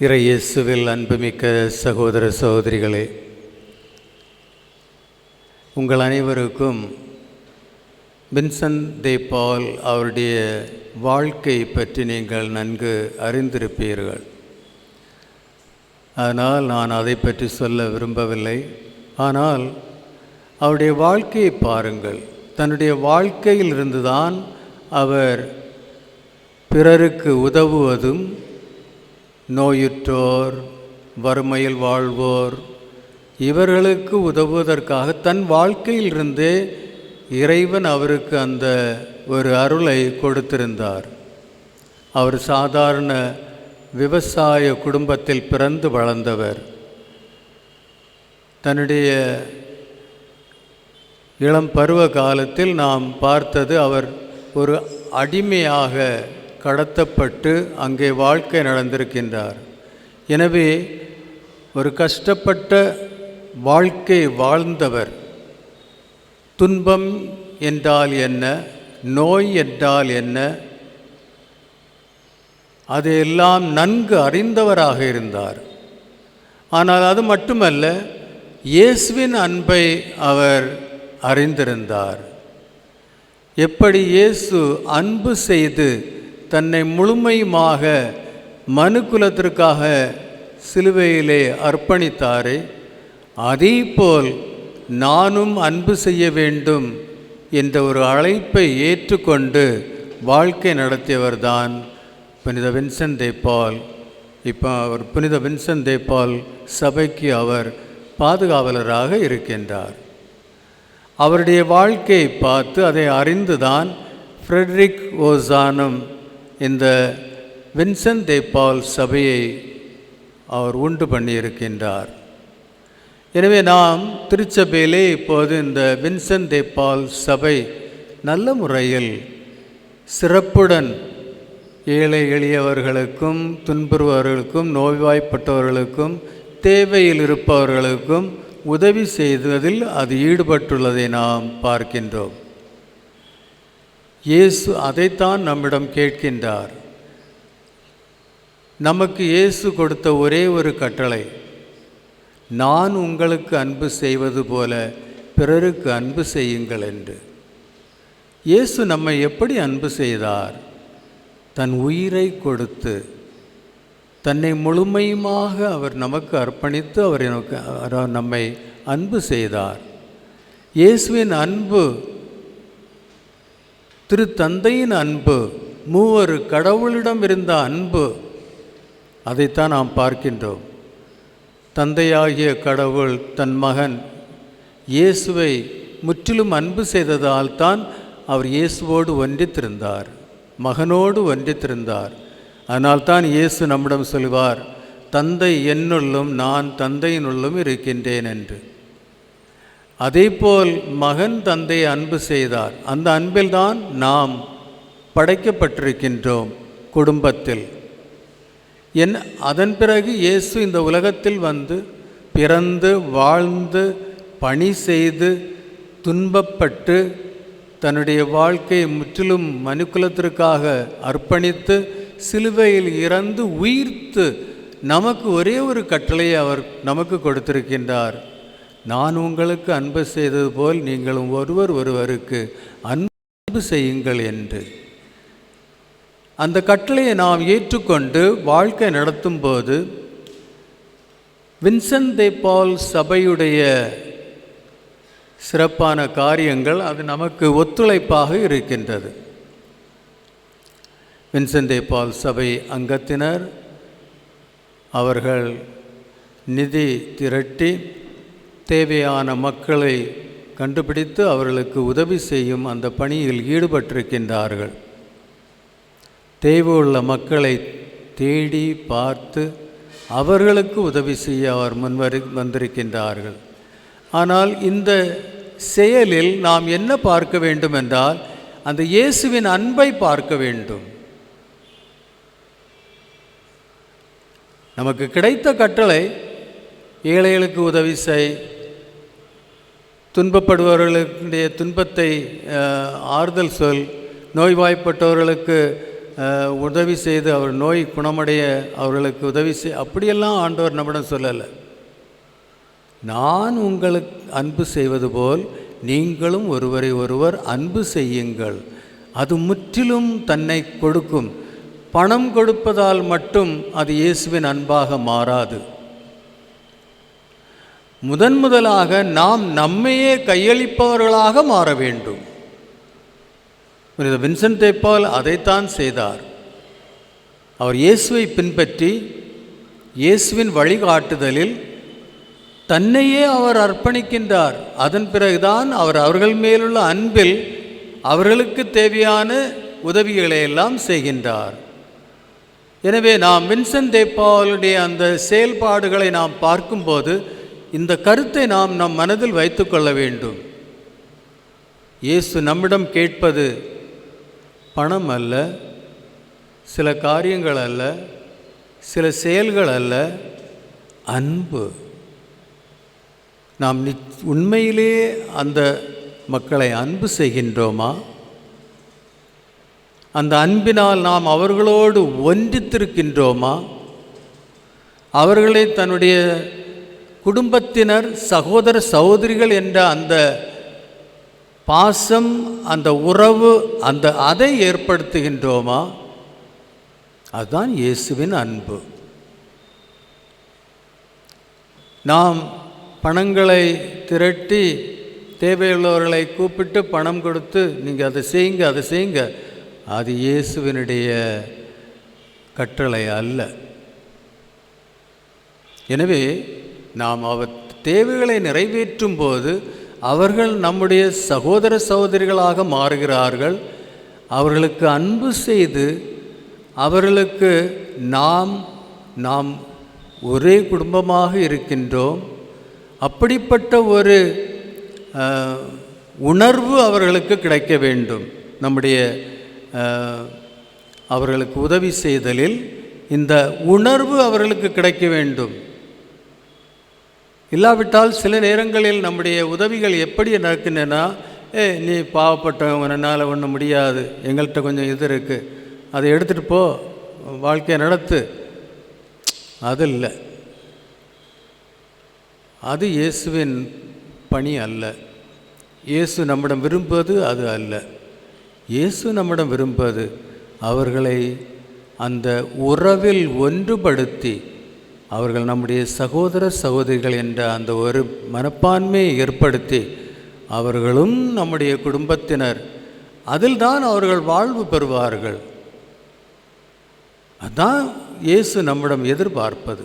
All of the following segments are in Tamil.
இறையேசுவில் அன்புமிக்க சகோதர சகோதரிகளே உங்கள் அனைவருக்கும் வின்சென்ட் தேபால் அவருடைய வாழ்க்கை பற்றி நீங்கள் நன்கு அறிந்திருப்பீர்கள். ஆனால் நான் அதை பற்றி சொல்ல விரும்பவில்லை. ஆனால் அவருடைய வாழ்க்கையை பாருங்கள். தன்னுடைய வாழ்க்கையிலிருந்து தான் அவர் பிறருக்கு உதவுவதும் நோயுற்றோர் வறுமையில் வாழ்வோர் இவர்களுக்கு உதவுவதற்காக தன் வாழ்க்கையிலிருந்தே இறைவன் அவருக்கு அந்த ஒரு அருளை கொடுத்திருந்தார். அவர் சாதாரண விவசாய குடும்பத்தில் பிறந்து வளர்ந்தவர். தன்னுடைய இளம் பருவ காலத்தில் நாம் பார்த்தது அவர் ஒரு அடிமையாக கடத்தப்பட்டு அங்கே வாழ்க்கை நடந்திருக்கின்றார். எனவே ஒரு கஷ்டப்பட்ட வாழ்க்கை வாழ்ந்தவர் துன்பம் என்றால் என்ன நோய் என்றால் என்ன அதையெல்லாம் நன்கு அறிந்தவராக இருந்தார். ஆனால் அது மட்டுமல்ல இயேசுவின் அன்பை அவர் அறிந்திருந்தார். எப்படி இயேசு அன்பு செய்து தன்னை முழுமையுமாக மனுக்குலத்திற்காக சிலுவையிலே அர்ப்பணித்தாரே அதேபோல் நானும் அன்பு செய்ய வேண்டும் என்ற ஒரு அழைப்பை ஏற்றுக்கொண்டு வாழ்க்கை நடத்தியவர்தான் புனித வின்சன் தேபால் இப்போ அவர் புனித வின்சன் தே பால் சபைக்கு அவர் பாதுகாவலராக இருக்கின்றார். அவருடைய வாழ்க்கையை பார்த்து அதை அறிந்துதான் ஃப்ரெட்ரிக் ஓசானும் இந்த வின்சென்ட் தேபால் சபையை அவர் உண்டு பண்ணியிருக்கின்றார். எனவே நாம் திருச்சபையிலே இப்போது இந்த வின்சென்ட் தேபால் சபை நல்ல முறையில் சிறப்புடன் ஏழை எளியவர்களுக்கும் துன்புறுபவர்களுக்கும் நோய்வாய்ப்பட்டவர்களுக்கும் தேவையில் இருப்பவர்களுக்கும் உதவி செய்வதில் அது ஈடுபட்டுள்ளதை நாம் பார்க்கின்றோம். இயேசு அதைத்தான் நம்மிடம் கேட்கின்றார். நமக்கு இயேசு கொடுத்த ஒரே ஒரு கட்டளை நான் உங்களுக்கு அன்பு செய்வது போல பிறருக்கு அன்பு செய்யுங்கள் என்று. இயேசு நம்மை எப்படி அன்பு செய்தார்? தன் உயிரை கொடுத்து தன்னை முழுமையுமாக அவர் நமக்கு அர்ப்பணித்து அவர் எனக்கு நம்மை அன்பு செய்தார். இயேசுவின் அன்பு திரு தந்தையின் அன்பு மூவர் கடவுளிடம் இருந்த அன்பு அதைத்தான் நாம் பார்க்கின்றோம். தந்தையாகிய கடவுள் தன் மகன் இயேசுவை முற்றிலும் அன்பு செய்ததால் தான் அவர் இயேசுவோடு ஒன்றித்திருந்தார் மகனோடு ஒன்றித்திருந்தார். அதனால்தான் இயேசு நம்மிடம் சொல்வார் தந்தை என்னுள்ளும் நான் தந்தையினுள்ளும் இருக்கின்றேன் என்று. அதேபோல் மகன் தந்தையை அன்பு செய்தார். அந்த அன்பில்தான் நாம் படைக்கப்பட்டிருக்கின்றோம் குடும்பத்தில். என் அதன் பிறகு இயேசு இந்த உலகத்தில் வந்து பிறந்து வாழ்ந்து பணி செய்து துன்பப்பட்டு தன்னுடைய வாழ்க்கையை முற்றிலும் மனுக்குலத்திற்காக அர்ப்பணித்து சிலுவையில் இறந்து உயிர்த்து நமக்கு ஒரே ஒரு கட்டளையை அவர் நமக்கு கொடுத்திருக்கின்றார். நான் உங்களுக்கு அன்பு செய்தது போல் நீங்களும் ஒருவர் ஒருவருக்கு அன்பு செய்யுங்கள் என்று. அந்த கட்டளையை நாம் ஏற்றுக்கொண்டு வாழ்க்கை நடத்தும் போது வின்சென்ட் தே பால் சபையுடைய சிறப்பான காரியங்கள் அது நமக்கு ஒத்துழைப்பாக இருக்கின்றது. வின்சென்ட் தே பால் சபை அங்கத்தினர் அவர்கள் நிதி திரட்டி தேவையான மக்களை கண்டுபிடித்து அவர்களுக்கு உதவி செய்யும் அந்த பணியில் ஈடுபட்டிருக்கின்றார்கள். தேவையுள்ள மக்களை தேடி பார்த்து அவர்களுக்கு உதவி செய்ய அவர் முன்வரு வந்திருக்கின்றார்கள். ஆனால் இந்த செயலில் நாம் என்ன பார்க்க வேண்டும் என்றால் அந்த இயேசுவின் அன்பை பார்க்க வேண்டும். நமக்கு கிடைத்த கட்டளை ஏழைகளுக்கு உதவி செய். துன்பப்படுபவர்களுடைய துன்பத்தை ஆறுதல் சொல். நோய்வாய்ப்பட்டவர்களுக்கு உதவி செய்து அவர் நோய் குணமடைய அவர்களுக்கு உதவி செய். அப்படியெல்லாம் ஆண்டவர் நம்மிடம் சொல்லலை. நான் உங்களுக்கு அன்பு செய்வது போல் நீங்களும் ஒருவரை ஒருவர் அன்பு செய்யுங்கள். அது முற்றிலும் தன்னை கொடுக்கும். பணம் கொடுப்பதால் மட்டும் அது இயேசுவின் அன்பாக மாறாது. முதன் முதலாக நாம் நம்மையே கையளிப்பவர்களாக மாற வேண்டும். புனித வின்சென்ட் தேப்பால் அதைத்தான் செய்தார். அவர் இயேசுவை பின்பற்றி இயேசுவின் வழிகாட்டுதலில் தன்னையே அவர் அர்ப்பணிக்கின்றார். அதன் பிறகுதான் அவர் அவர்கள் மேலுள்ள அன்பில் அவர்களுக்கு தேவையான உதவிகளை எல்லாம் செய்கின்றார். எனவே நாம் வின்சென்ட் தேப்பாலுடைய அந்த செயல்பாடுகளை நாம் பார்க்கும்போது இந்த கருத்தை நாம் நம் மனதில் வைத்துக்கொள்ள வேண்டும். இயேசு நம்மிடம் கேட்பது பணம் அல்ல சில காரியங்கள் அல்ல சில செயல்கள் அல்ல அன்பு. நாம் நி உண்மையிலேயே அந்த மக்களை அன்பு செய்கின்றோமா? அந்த அன்பினால் நாம் அவர்களோடு ஒன்றித்திருக்கின்றோமா? அவர்களை தன்னுடைய குடும்பத்தினர் சகோதர சகோதரிகள் என்ற அந்த பாசம் அந்த உறவு அந்த அதை ஏற்படுத்துகின்றோமா? அதுதான் இயேசுவின் அன்பு. நாம் பணங்களை திரட்டி தேவையுள்ளவர்களை கூப்பிட்டு பணம் கொடுத்து நீங்கள் அதை செய்யுங்க அதை செய்யுங்க. அது இயேசுவினுடைய கட்டளை அல்ல. எனவே நாம் அவர் தேவைகளை நிறைவேற்றும் போது அவர்கள் நம்முடைய சகோதர சகோதரிகளாக மாறுகிறார்கள். அவர்களுக்கு அன்பு செய்து அவர்களுக்கு நாம் நாம் ஒரே குடும்பமாக இருக்கின்றோம். அப்படிப்பட்ட ஒரு உணர்வு அவர்களுக்கு கிடைக்க வேண்டும். நம்முடைய அவர்களுக்கு உதவி செய்தலில் இந்த உணர்வு அவர்களுக்கு கிடைக்க வேண்டும். இல்லாவிட்டால் சில நேரங்களில் நம்முடைய உதவிகள் எப்படி நடக்குன்னா ஏ நீ பாவப்பட்டவங்க என்னால் ஒன்றும் முடியாது. எங்கள்கிட்ட கொஞ்சம் இது இருக்குது அதை எடுத்துகிட்டு போ. வாழ்க்கையை நடத்து. அது இல்லை. அது இயேசுவின் பணி அல்ல. இயேசு நம்மிடம் விரும்புவது அது அல்ல. இயேசு நம்மிடம் விரும்புவது அவர்களை அந்த உறவில் ஒன்றுபடுத்தி அவர்கள் நம்முடைய சகோதர சகோதரிகள் என்ற அந்த ஒரு மனப்பான்மையை ஏற்படுத்தி அவர்களும் நம்முடைய குடும்பத்தினர் அதில்தான் அவர்கள் வாழ்வு பெறுவார்கள். அதான் இயேசு நம்மிடம் எதிர்பார்ப்பது.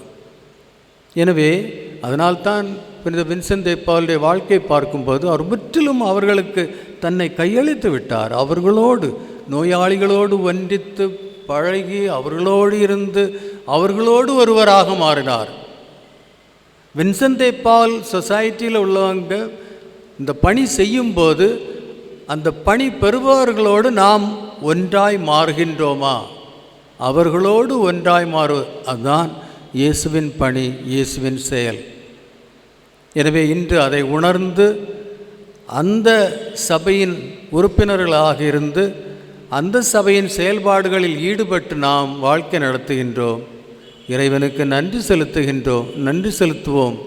எனவே அதனால்தான் புனித வின்சென்ட் பாலுடைய வாழ்க்கை பார்க்கும்போது அவர் முற்றிலும் அவர்களுக்கு தன்னை கையளித்து விட்டார். அவர்களோடு நோயாளிகளோடு ஒன்றித்து பழகி அவர்களோடு இருந்து அவர்களோடு ஒருவராக மாறினார். வின்சென்ட் பால் சொசைட்டியில் உள்ளவங்க இந்த பணி செய்யும்போது அந்த பணி பெறுபவர்களோடு நாம் ஒன்றாய் மாறுகின்றோமா? அவர்களோடு ஒன்றாய் மாறு அதுதான் இயேசுவின் பணி இயேசுவின் செயல். எனவே இன்று அதை உணர்ந்து அந்த சபையின் உறுப்பினர்களாக இருந்து அந்த சபையின் செயல்பாடுகளில் ஈடுபட்டு நாம் வாழ்க்கை நடத்துகின்றோம். இறைவனுக்கு நன்றி செலுத்துகின்றோம் நன்றி செலுத்துவோம்.